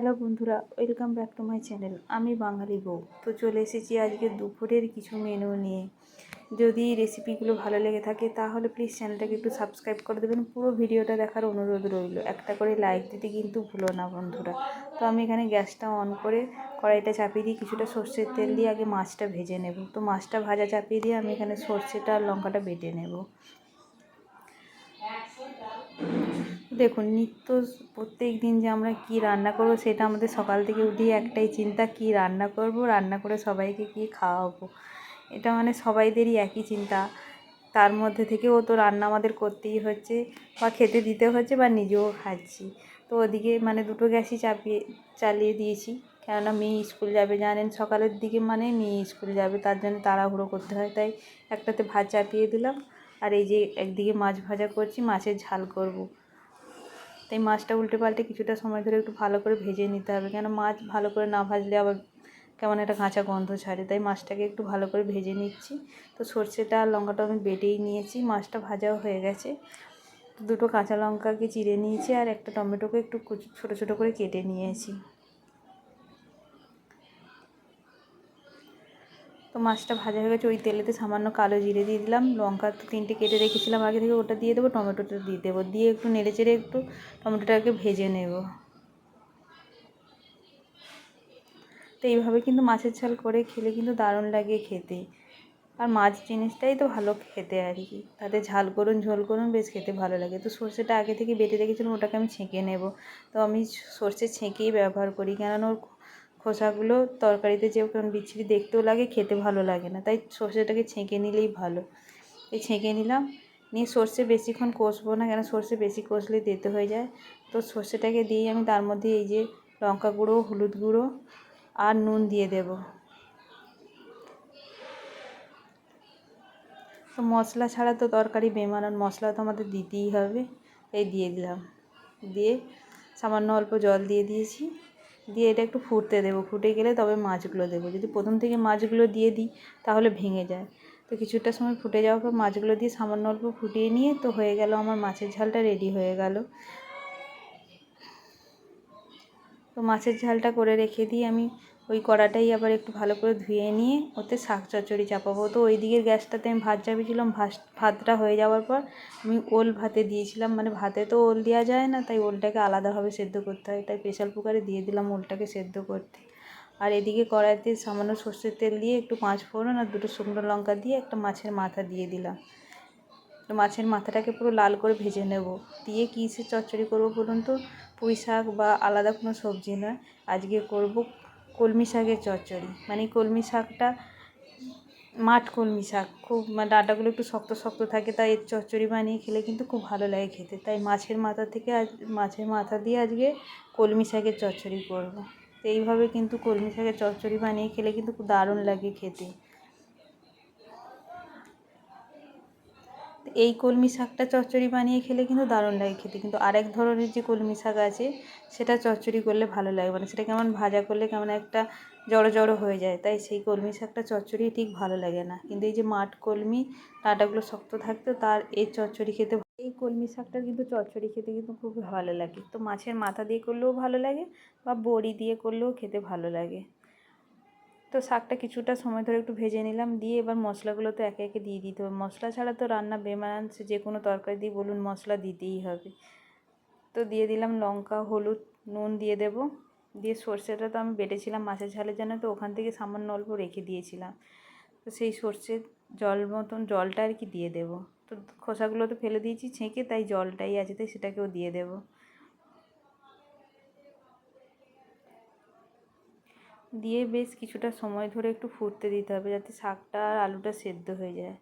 Hello বন্ধুরা, welcome back to my channel. আমি বাঙালি বউ। তো চলে এসেছি আজকে দুপুরের কিছু মেনু নিয়ে। যদি রেসিপিগুলো ভালো লেগে থাকে, তাহলে প্লিজ চ্যানেলটাকে একটু সাবস্ক্রাইব করে দেবেন। পুরো ভিডিওটা দেখার অনুরোধ রইল। একটা করে লাইক দিতে কিন্তু ভুলো না বন্ধুরা। তো আমি এখানে গ্যাসটা অন করে কড়াইটা চাপিয়ে দিয়ে কিছুটা সর্ষের তেল দিয়ে আগে মাছটা ভেজে নেব। তো মাছটা ভাজা চাপিয়ে দিয়ে আমি এখানে সর্ষেটা আর লঙ্কাটা বেটে নেব। দেখুন, নিত্য প্রত্যেক দিন যে আমরা কি রান্না করব সেটা আমাদের সকাল থেকে উঠেই একটাই চিন্তা, কি রান্না করব, রান্না করে সবাইকে কি খাওয়াবো? এটা মানে সবাইদেরই একই চিন্তা। তার মধ্যে থেকেও তো রান্না আমাদের করতেই হচ্ছে বা খেতে দিতে হচ্ছে বা নিজেও খাচ্ছি। তো ওদিকে মানে দুটো গ্যাসই চাপিয়ে, চালিয়ে দিয়েছি। কেননা মেয়ে স্কুল যাবে, জানেন সকালের দিকে মানে মেয়ে স্কুল যাবে, তার জন্য তাড়াহুড়ো করতে হয়, তাই একটাতে ভাত চাপিয়ে দিলাম। আর এই যে একদিকে মাছ ভাজা করছি, মাছের ঝাল করব। তাই মাছটা উল্টে পাল্টে কিছুটা সময় ধরে একটু ভালো করে ভেজে নিতে হবে। কেন মাছ ভালো করে না ভাজলে আবার কেমন একটা কাঁচা গন্ধ ছাড়ে। তাই মাছটাকে একটু ভালো করে ভেজে নিচ্ছি। তো সর্ষেটা আর লঙ্কাটা আমি বেটেই নিয়েছি। মাছটা ভাজাও হয়ে গেছে। দুটো কাঁচা লঙ্কাকে চিড়ে নিয়েছি আর একটা টমেটোকে একটু ছোটো ছোটো করে কেটে নিয়েছি। মাছটা ভাজা হয়ে গেছে, ওই তেলেতে সামান্য কালো জিরে দিয়ে দিলাম লঙ্কা তো তিনটে কেটে রেখেছিলাম আগে থেকে, ওটা দিয়ে দেবো, টমেটোটা দিয়ে দেবো, দিয়ে একটু নেড়ে চেড়ে একটু টমেটোটাকে ভেজে নেব। তো এইভাবে কিন্তু মাছের ঝাল করে খেলে কিন্তু দারুণ লাগে খেতে। আর মাছ জিনিসটাই তো ভালো খেতে আর কি, তাতে ঝাল করুন, ঝোল করুন, বেশ খেতে ভালো লাগে। তো সর্ষেটা আগে থেকে বেটে রেখেছিলাম, ওটাকে আমি ছেঁকে নেব। তো আমি সর্ষে ছেঁকেই ব্যবহার করি, কেননা ওর খোসাগুলো তরকারিতে যে বিচ্ছিরি দেখতেও লাগে, খেতে ভালো লাগে না। তাই সর্ষেটাকে ছেঁকে নিলেই ভালো। এই ছেঁকে নিলাম। নিয়ে সর্ষে বেশিক্ষণ কষবো না কেন? সর্ষে বেশি কষলে তেতো হয়ে যায়। তো সর্ষেটাকে দিয়ে আমি তার মধ্যে এই যে লঙ্কা গুঁড়ো, হলুদ গুঁড়ো আর নুন দিয়ে দেব। তো মশলা ছাড়া তো তরকারি বেমানান, মশলা তো আমাদের দিতেই হবে। এই দিয়ে দিলাম। দিয়ে সামান্য অল্প জল দিয়ে দিয়েছি। দিয়ে এটা একটু ফুটতে দেবো। ফুটে গেলে তবে মাছগুলো দেবো। যদি প্রথম থেকে মাছগুলো দিয়ে দিই, তাহলে ভেঙে যায়। তো কিছুটা সময় ফুটে যাওয়ার পর মাছগুলো দিয়ে সামান্য অল্প ফুটিয়ে নিয়ে তো হয়ে গেল আমার মাছের ঝালটা রেডি হয়ে গেল। তো মাছের ঝালটা করে রেখে দিই আমি ওই কড়াটাই আবার একটু ভালো করে ধুয়ে নিয়ে ওতে শাক চচ্চড়ি চাপাবো। তো ওই দিকের গ্যাসটাতে আমি ভাত চাপিয়েছিলাম ভাত ভাতটা হয়ে যাওয়ার পর আমি ওল ভাতে দিয়েছিলাম। মানে ভাতে তো ওল দেওয়া যায় না, তাই ওলটাকে আলাদাভাবে সেদ্ধ করতে হয়। তাই প্রেশার কুকারে দিয়ে দিলাম ওলটাকে সেদ্ধ করতে। আর এদিকে কড়াইতে সামান্য সর্ষের তেল দিয়ে একটু পাঁচ ফোড়ন আর দুটো শুকনো লঙ্কা দিয়ে একটা মাছের মাথা দিয়ে দিলাম। মাছের মাথাটাকে পুরো লাল করে ভেজে নেব। দিয়ে কিসে চচ্চড়ি করব বলুন তো? পুঁই শাক বা আলাদা কোনো সবজি নয়। আজকে করব কলমি শাকের চচ্চড়ি। মানে কলমি শাকটা, মাঠ কলমি শাক। খুব মানে ডাঁটাগুলো একটু শক্ত শক্ত থাকে, তাই এর চচ্চড়ি বানিয়ে খেলে কিন্তু খুব ভালো লাগে খেতে। তাই মাছের মাথা থেকে আজ, মাছের মাথা দিয়ে আজকে কলমি শাকের চচ্চড়ি করব। তো এইভাবে কিন্তু কলমি শাকের চচ্চড়ি বানিয়ে খেলে কিন্তু খুব দারুণ লাগে খেতে। এই কলমি শাকটা চচ্চড়ি বানিয়ে খেলে কিন্তু দারুণ লাগে খেতে। কিন্তু আরেক ধরনের যে কলমি শাক আছে, সেটা চচ্চড়ি করলে ভালো লাগে। মানে সেটা কেমন ভাজা করলে কেমন একটা জড়ো জড়ো হয়ে যায়, তাই সেই কলমি শাকটা চচ্চড়ি ঠিক ভালো লাগে না। কিন্তু এই যে মাঠ কলমি, ডাঁটাগুলো শক্ত থাকতো তার এই চচ্চড়ি খেতে এই কলমি শাকটা কিন্তু চচ্চড়ি খেতে কিন্তু খুব ভালো লাগে। তো মাছের মাথা দিয়ে করলেও ভালো লাগে বা বড়ি দিয়ে করলেও খেতে ভালো লাগে। তো শাকটা কিছুটা সময় ধরে একটু ভেজে নিলাম, দিয়ে এবার মশলাগুলো তো একে একে দিয়ে দিতে হবে। মশলা ছাড়া তো রান্না বেমানান, যে কোনো তরকারি দিয়ে বলুন মশলা দিতেই হবে। তো দিয়ে দিলাম লঙ্কা, হলুদ, নুন দিয়ে দেব। দিয়ে সর্ষেটা তো আমি বেটেছিলাম মাছের ঝালের জন্য তো ওখান থেকে সামান্য অল্প রেখে দিয়েছিলাম। তো সেই সর্ষের জল মতন, জলটা আর কি দিয়ে দেবো। তো খোসাগুলো তো ফেলে দিয়েছি ছেঁকে, তাই জলটাই আছে, তাই সেটাকেও দিয়ে দেবো। দিয়ে বেশ কিছুটা সময় ধরে একটু ফুটতে দিতে হবে যাতে শাকটা আর আলুটা সেদ্ধ হয়ে যায়।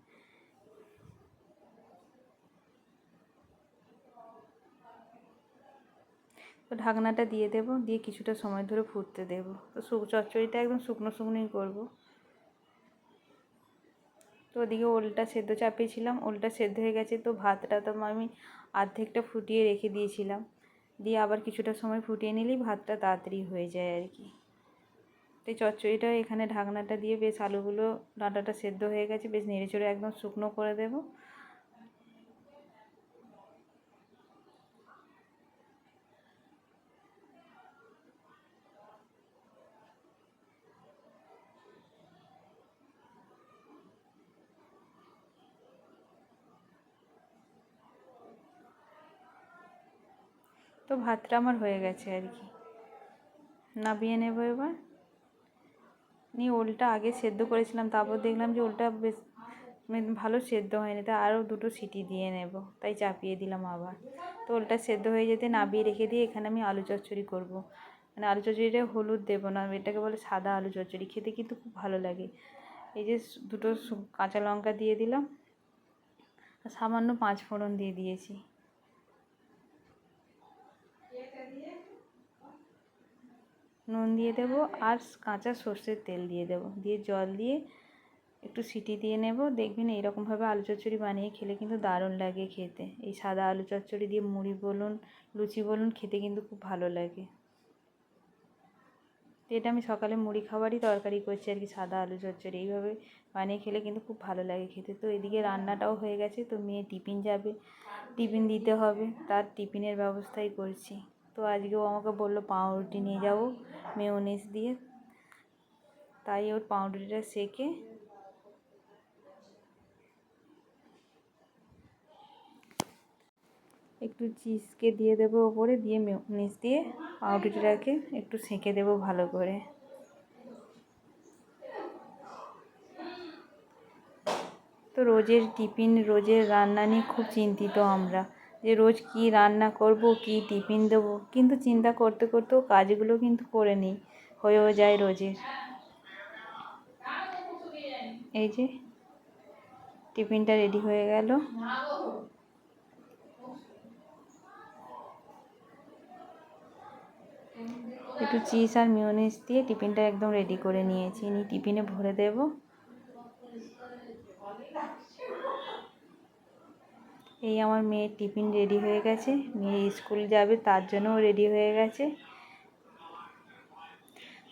তো ঢাকনাটা দিয়ে দেবো, দিয়ে কিছুটা সময় ধরে ফুটতে দেবো। তো চচ্চড়িটা একদম শুকনো শুকনোই করব। তো ওদিকে ওলটা সেদ্ধ, চাপিয়েছিলাম, ওলটা সেদ্ধ হয়ে গেছে। তো ভাতটা তো আমি আর্ধেকটা ফুটিয়ে রেখে দিয়েছিলাম। দিয়ে আবার কিছুটা সময় ফুটিয়ে নিলেই ভাতটা তাড়াতাড়ি হয়ে যায় আর কি। তো চচ্চড়িটা এখানে ঢাকনাটা দিয়ে বেশ আলুগুলো, ডাঁটাটা সেদ্ধ হয়ে গেছে, বেশ নেড়েচড়ে একদম শুকনো করে দেব। তো ভাতটা আমার হয়ে গেছে আর কি। নাবিয়ে নেব এবার। নিয়ে ওলটা আগে সেদ্ধ করেছিলাম, তারপর দেখলাম যে ওলটা বেশ মানে ভালো সেদ্ধ হয়নি তাই আরও দুটো সিটি দিয়ে নেব, তাই চাপিয়ে দিলাম আবার। তো ওলটা সেদ্ধ হয়ে যেতে নাবিয়ে রেখে দিয়ে এখানে আমি আলু চচ্চড়ি করব। মানে আলু চচ্চড়িটা হলুদ দেবো না এটাকে বলে সাদা আলু চচ্চড়ি, খেতে কিন্তু খুব ভালো লাগে। এই যে দুটো কাঁচা লঙ্কা দিয়ে দিলাম সামান্য পাঁচ ফোড়ন দিয়ে দিয়েছি। নুন দিয়ে দেবো আর কাঁচা সর্ষের তেল দিয়ে দেবো। দিয়ে জল দিয়ে একটু সিটি দিয়ে নেব। দেখবেন এইরকমভাবে আলু চচ্চড়ি বানিয়ে খেলে কিন্তু দারুণ লাগে খেতে। এই সাদা আলু চচ্চড়ি দিয়ে মুড়ি বলুন, লুচি বলুন, খেতে কিন্তু খুব ভালো লাগে। তো এটা আমি সকালে মুড়ি খাবারই তরকারি করছি আর কি, সাদা আলু চচ্চড়ি। এইভাবে বানিয়ে খেলে কিন্তু খুব ভালো লাগে খেতে। তো এদিকে রান্নাটাও হয়ে গেছে, তো মেয়ে টিফিন যাবে। টিফিন দিতে হবে, তার টিফিনের ব্যবস্থাই করছি। তো আজকে ও আমাকে বলল পাউরুটি নিয়ে যাব মেয়োনিজ দিয়ে। তাই ওর পাউরুটিটা সেকে একটু চিজকে দিয়ে দেবো ওপরে, দিয়ে মেয়োনিজ দিয়ে পাউরুটিটাকে একটু সেঁকে দেবো ভালো করে। তো রোজের টিফিন, রোজের রান্না নিয়ে খুব চিন্তিত আমরা। যে রোজ কি রান্না করব, কি টিফিন দেবো, কিন্তু চিন্তা করতে করতেও কাজগুলো কিন্তু করে নিই, হয়েও যায় রোজের। এই যে, টিফিনটা রেডি হয়ে গেল। একটু চিজ আর মিউনিস দিয়ে টিফিনটা একদম রেডি করে নিয়েছি। নিয়ে টিফিনে ভরে দেব। এই আমার মেয়ের টিফিন রেডি হয়ে গেছে। মেয়ে স্কুল যাবে, তার জন্যও রেডি হয়ে গেছে।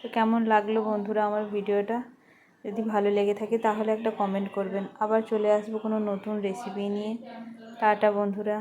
তো কেমন লাগল বন্ধুরা আমার ভিডিওটা? যদি ভালো লেগে থাকে তাহলে একটা কমেন্ট করবেন। আবার চলে আসব কোনো নতুন রেসিপি নিয়ে। টাটা বন্ধুরা।